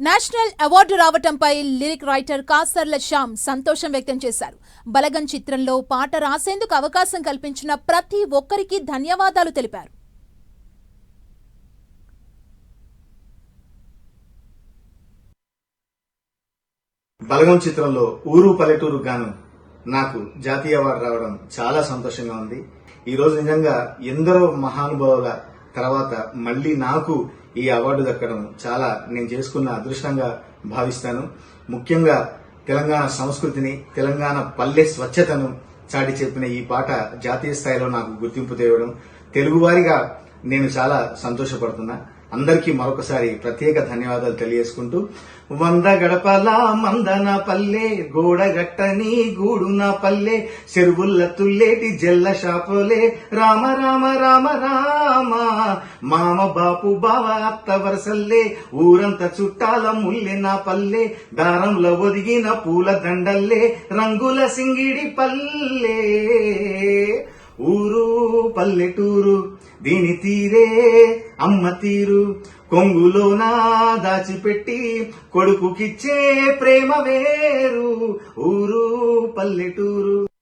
National award రావటంపై lyric writer Kasarla Shyam సంతోషం వ్యక్తం చేశారు. బలగం చిత్రంలో పాట రాసేందుకు అవకాశం కల్పించిన ప్రతి ఒక్కరికి ధన్యవాదాలు తెలిపారు. బలగం చిత్రంలో ఊరు పల్లెటూరు గాను నాకు జాతీయ అవార్డు రావడం చాలా సంతోషంగా ఉంది. ఈ రోజు నిజంగా ఎందరో మహానుభావుల తర్వాత మళ్ళీ నాకు ఈ అవార్డు దక్కడం చాలా నేను చేసుకున్న అదృష్టంగా భావిస్తాను. ముఖ్యంగా తెలంగాణ సంస్కృతిని తెలంగాణ పల్లె స్వచ్ఛతను చాటి చెప్పిన ఈ పాట జాతీయ స్థాయిలో నాకు గుర్తింపు తేవడం. తెలుగువారిగా నేను చాలా సంతోషపడుతున్నా. అందరికీ మరొకసారి ప్రత్యేక ధన్యవాదాలు తెలియజేసుకుంటూ వంద గడపల మందన పల్లె గోడగట్టని గూడున పల్లె చెరువుల్ల తుల్లేటి జల్ల షాపులే రామ రామ రామ రామ. మామ బాపు బావ అత్త వరసల్లే ఊరంతా చుట్టాల ముల్లె నా పల్లె దారంలో ఒదిగిన పూల దండల్లే రంగుల సింగిడి పల్లె. పల్లెటూరు దీని తీరే అమ్మ తీరు. కొంగులోన దాచిపెట్టి కొడుకుకిచ్చే ప్రేమ వేరు. ఊరు పల్లెటూరు.